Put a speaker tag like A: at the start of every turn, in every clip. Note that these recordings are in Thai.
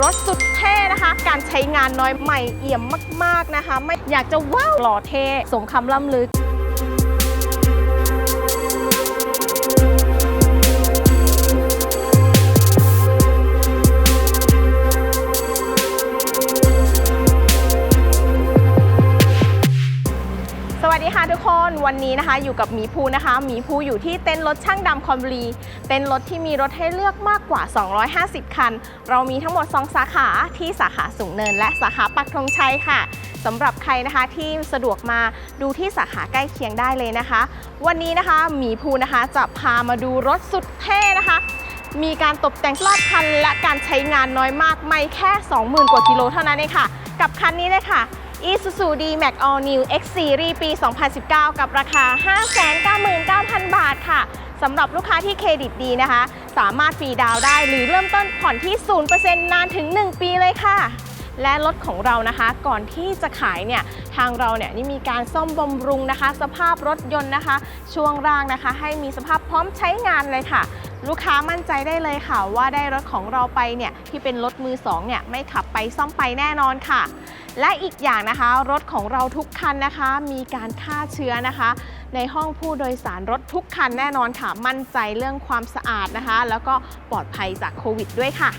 A: รถสุดเท่นะคะ การใช้งานน้อยใหม่เอี่ยมมาก ๆนะคะ ไม่อยากจะว้าวหล่อเท่สมคำล่ำลือ วันนี้นะคะ อยู่กับหมีภูนะคะหมีภูอยู่ที่เต็นท์รถช่างดำคอมบรีเต็นท์รถที่มีรถให้เลือกมากกว่า 250 คัน เรามีทั้งหมด 2 สาขาที่สาขาสูงเนิน และสาขาปักธงชัยค่ะสำหรับใครนะคะที่สะดวกมาดูที่สาขาใกล้เคียงได้เลยนะคะ วันนี้นะคะหมีภูนะคะจะพามาดูรถสุดเท่นะคะมีการตกแต่งรอบคันและการใช้งานน้อยมากไม่แค่ 20,000 กว่ากิโลเท่านั้นเองค่ะ กับคันนี้เลยค่ะ Isuzu D-Max All New X Series ปี 2019 กับราคา 599,000 บาทค่ะสำหรับลูกค้าที่เครดิตดีนะคะ สามารถฟรีดาวน์ได้หรือเริ่มต้นผ่อนที่ 0%นานถึง 1 ปีเลยค่ะ และรถของเรานะคะ ก่อนที่จะขายเนี่ยทางเราเนี่ยนี่มีการซ่อมบำรุงนะคะ สภาพรถยนต์นะคะ ช่วงล่างนะคะ ให้มีสภาพพร้อมใช้งานเลยค่ะ ลูกค้ามั่นใจได้เลยค่ะ ว่าได้รถของเราไปเนี่ยที่เป็นรถมือสองเนี่ยไม่ขับไปซ่อมไปแน่นอนค่ะ และอีกอย่างนะคะ รถของเราทุกคันนะคะ มีการฆ่าเชื้อนะคะ ในห้องผู้โดยสารรถทุกคันแน่นอนค่ะ มั่นใจเรื่องความสะอาดนะคะ แล้วก็ปลอดภัยจากโควิดด้วยค่ะ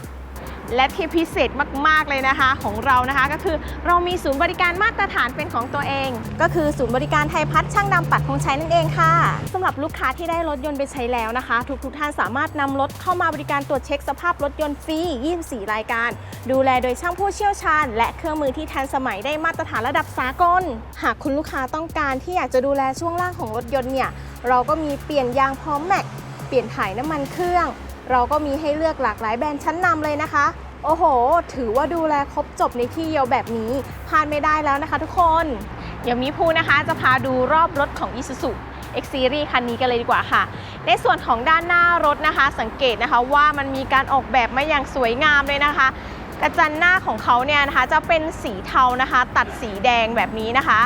A: และที่พิเศษมาก ๆ เลยนะคะของเรานะคะก็คือเรามีศูนย์บริการมาตรฐานเป็นของตัวเอง ก็คือศูนย์บริการไทยพัฒช่างดำปัดคงใช้นั่นเองค่ะสำหรับลูกค้าที่ได้รถยนต์ไปใช้แล้วนะคะ ทุกๆท่านสามารถนำรถเข้ามาบริการตรวจเช็คสภาพรถยนต์ฟรี 24 รายการ ดูแลโดยช่างผู้เชี่ยวชาญ และเครื่องมือที่ทันสมัยได้มาตรฐานระดับสากล หากคุณลูกค้าต้องการที่อยากจะดูแลช่วงล่างของรถยนต์เนี่ยเราก็มีเปลี่ยนยางพร้อมแม็กเปลี่ยนถ่ายน้ำมันเครื่อง เราก็มีให้เลือกหลากหลายแบรนด์ชั้นนำเลยนะคะ โอ้โห ถือว่าดูแลครบจบในที่เดียวแบบนี้พลาดไม่ได้แล้วนะคะทุกคน เดี๋ยวมีภูนะคะจะพาดูรอบรถของ Isuzu X Series คันนี้กันเลยดีกว่าค่ะ ในส่วนของด้านหน้ารถนะคะ สังเกตนะคะว่ามันมีการออกแบบมาอย่างสวยงามเลยนะคะ กระจังหน้าของเขาเนี่ยนะคะจะเป็นสีเทานะคะ ตัดสีแดงแบบนี้นะคะ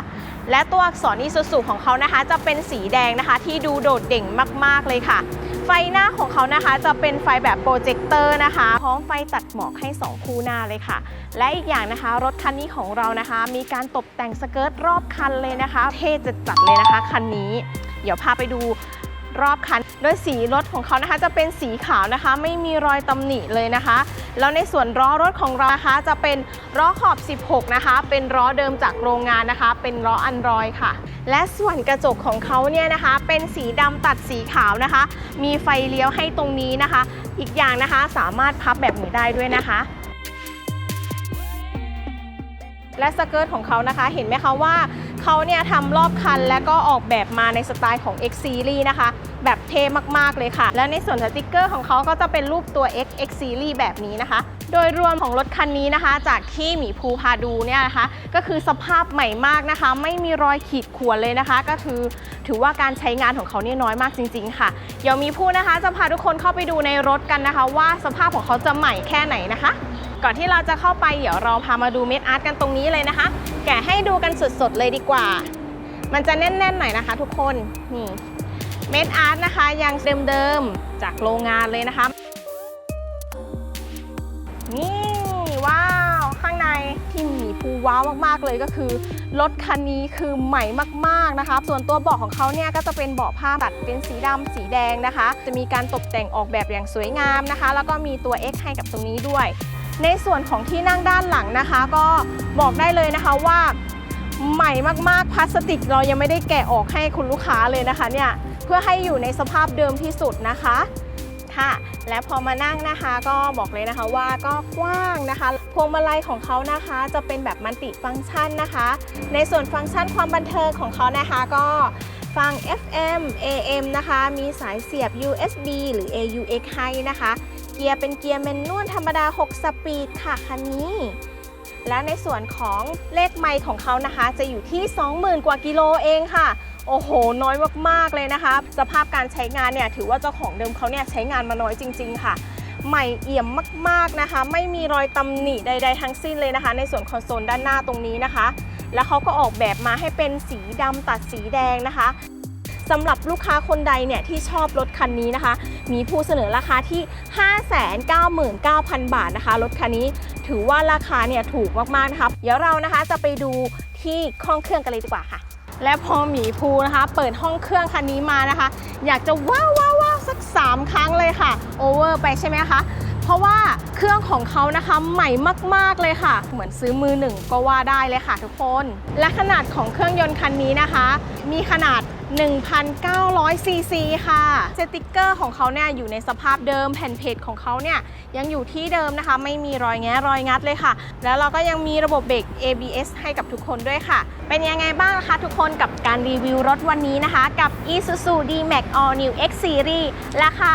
A: และตัวอักษร Isuzu ของเขานะคะ จะเป็นสีแดงนะคะ ที่ดูโดดเด่นมากๆเลยค่ะ ไฟหน้าของเขานะคะ จะเป็นไฟแบบโปรเจคเตอร์นะคะ พร้อมไฟตัดหมอกให้ 2 คู่หน้าเลยค่ะ และอีกอย่างนะคะ รถคันนี้ของเรานะคะ มีการตกแต่งสเกิร์ตรอบคันเลยนะคะ เท่จัดๆเลยนะคะ คันนี้ เดี๋ยวพาไปดูรอบคัน โดยสีรถของเขานะคะจะเป็นสีขาวนะคะ ไม่มีรอยตำหนิเลยนะคะ แล้วในส่วนล้อรถของเรานะคะจะเป็นล้อขอบ 16 นะคะ เป็นล้อเดิมจากโรงงานนะคะ เป็นล้ออันรอยค่ะ และส่วนกระจกของเขาเนี่ยนะคะ เป็นสีดำตัดสีขาวนะคะ มีไฟเลี้ยวให้ตรงนี้นะคะ อีกอย่างนะคะสามารถพับแบบนี้ได้ด้วยนะคะและสเกิร์ตของเขานะคะ เห็นไหมคะว่า เขาเนี่ยทำรอบคันและก็ออกแบบมาในสไตล์ของ X Series นะคะ แบบเท่มากๆเลยค่ะ และในส่วนสติกเกอร์ของเขาก็จะเป็นรูปตัว X X Series แบบนี้นะคะ โดยรวมของรถคันนี้นะคะ จากที่หมีภูพาดูเนี่ยนะคะ ก็คือสภาพใหม่มากนะคะ ไม่มีรอยขีดข่วนเลยนะคะ ก็คือถือว่าการใช้งานของเขาเนี่ยน้อยมากจริง ๆ ค่ะ เดี๋ยวมีผู้นะคะจะพาทุกคนเข้าไปดูในรถกันนะคะ ว่าสภาพของเขาจะใหม่แค่ไหนนะคะ ก่อนที่เราจะเข้าไปเดี๋ยวเราพามาดูเม็ดอาร์ตกันตรงนี้เลยนะคะ แกะให้ดูกันสดๆเลยดีกว่า มันจะแน่นๆหน่อยนะคะ ทุกคนนี่เม็ดอาร์ตนะคะ ยังเดิมๆจากโรงงานเลยนะคะ นี่ว้าว ข้างในที่มีภูว้าวมากๆเลยก็คือ รถคันนี้คือใหม่มากๆนะคะ ส่วนตัวเบาะของเขาเนี่ยก็จะเป็นเบาะผ้าตัดเป็นสีดำสีแดงนะคะ จะมีการตกแต่งออกแบบอย่างสวยงามนะคะ แล้วก็มีตัว X ให้กับตรงนี้ด้วย ในส่วนของที่นั่งด้านหลังนะคะ ก็บอกได้เลยนะคะว่าใหม่มากๆพลาสติกเรายังไม่ได้แกะออกให้คุณลูกค้าเลยนะคะเนี่ยเพื่อให้อยู่ในสภาพเดิมที่สุดนะคะค่ะและพอมานั่งนะคะก็บอกเลยนะคะว่าก็กว้างนะคะพวงมาลัยของเขานะคะจะเป็นแบบมัลติฟังก์ชันนะคะ ในส่วนฟังก์ชันความบันเทิงของเขานะคะก็ฟัง FM AM นะคะ มีสายเสียบ USB หรือ AUX ให้นะคะ เกียร์เป็นเกียร์แมนนวลธรรมดา 6 สปีดค่ะคันนี้ และในส่วนของเลขไมล์ของเขานะคะ จะอยู่ที่ 20,000 กว่ากิโลเองค่ะ โอ้โห น้อยมากๆเลยนะคะ สภาพการใช้งานเนี่ยถือว่าเจ้าของเดิมเขาเนี่ยใช้งานมาน้อยจริง ๆ ค่ะใหม่เอี่ยมมากๆนะคะ ไม่มีรอยตำหนิใด ๆ ทั้งสิ้นเลยนะคะ ในส่วนคอนโซลด้านหน้าตรงนี้นะคะ แล้วเขาก็ออกแบบมาให้เป็นสีดำตัดสีแดงนะคะ สำหรับลูกค้าคนใดเนี่ยที่ชอบรถคันนี้นะคะ มีผู้เสนอราคาที่ 599,000 บาทนะคะ รถคันนี้ถือว่าราคาเนี่ยถูกมากๆนะคะเดี๋ยวเรานะคะจะไปดูที่ห้องเครื่องกันเลยดีกว่าค่ะ และพอหมีภูนะคะ เปิดห้องเครื่องคันนี้มานะคะ อยากจะว้าวว้าววาวสัก 3 ครั้งเลยค่ะโอเวอร์ไปใช่ไหมคะเพราะว่าเครื่องของเขานะคะใหม่มาก ๆ เลยค่ะ เหมือนซื้อมือหนึ่งก็ว่าได้เลยค่ะทุกคน และขนาดของเครื่องยนต์คันนี้นะคะ มีขนาด 1,900 ซีซีค่ะ สติกเกอร์ของเขาเนี่ยอยู่ในสภาพเดิมแผ่นเพจของเขาเนี่ยยังอยู่ที่เดิมนะคะ ไม่มีรอยแงะรอยงัดเลยค่ะ แล้วเราก็ยังมีระบบเบรก ABS ให้กับทุกคนด้วยค่ะ เป็นยังไงบ้างนะคะทุกคนกับการรีวิวรถวันนี้นะคะ กับ Isuzu D-Max All New X Series ราคา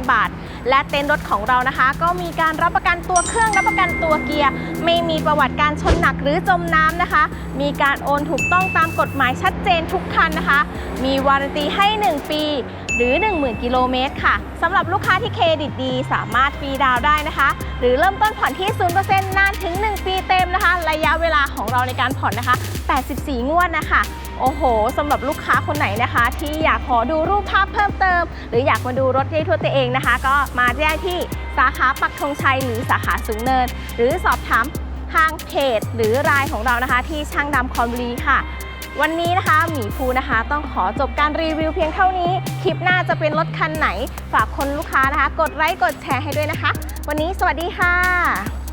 A: 599,000 บาท และเต็นท์รถของเรานะคะ ก็มีการรับประกันตัวเครื่องรับประกันตัวเกียร์ ไม่มีประวัติการชนหนักหรือจมน้ำนะคะ มีการโอนถูกต้องตามกฎหมายชัด เจนทุกคันนะคะ มีวารันตีให้ 1 ปี หรือ 10,000 กิโลเมตรค่ะสำหรับลูกค้าที่เครดิตดี สามารถฟรีดาวได้นะคะ หรือเริ่มต้นผ่อนที่ 0%นานถึง 1 ปีเต็มนะคะ ระยะเวลาของเราในการผ่อนนะคะ 84 งวดนะคะโอ้โหสำหรับลูกค้าคนไหนนะคะ ที่อยากขอดูรูปภาพเพิ่มเติม หรืออยากมาดูรถได้ทั่วตัวเองนะคะ ก็มาได้ที่สาขาปักธงชัยหรือสาขาสูงเนิน หรือสอบถามทางเพจหรือไลน์ของเรานะคะ ที่ช่างดำคอมบุรีค่ะ วันนี้นะคะหมีภูนะคะ ต้องขอจบการรีวิวเพียงเท่านี้ คลิปหน้าจะเป็นรถคันไหน ฝากคนลูกค้านะคะ กดไลค์กดแชร์ให้ด้วยนะคะ วันนี้สวัสดีค่ะ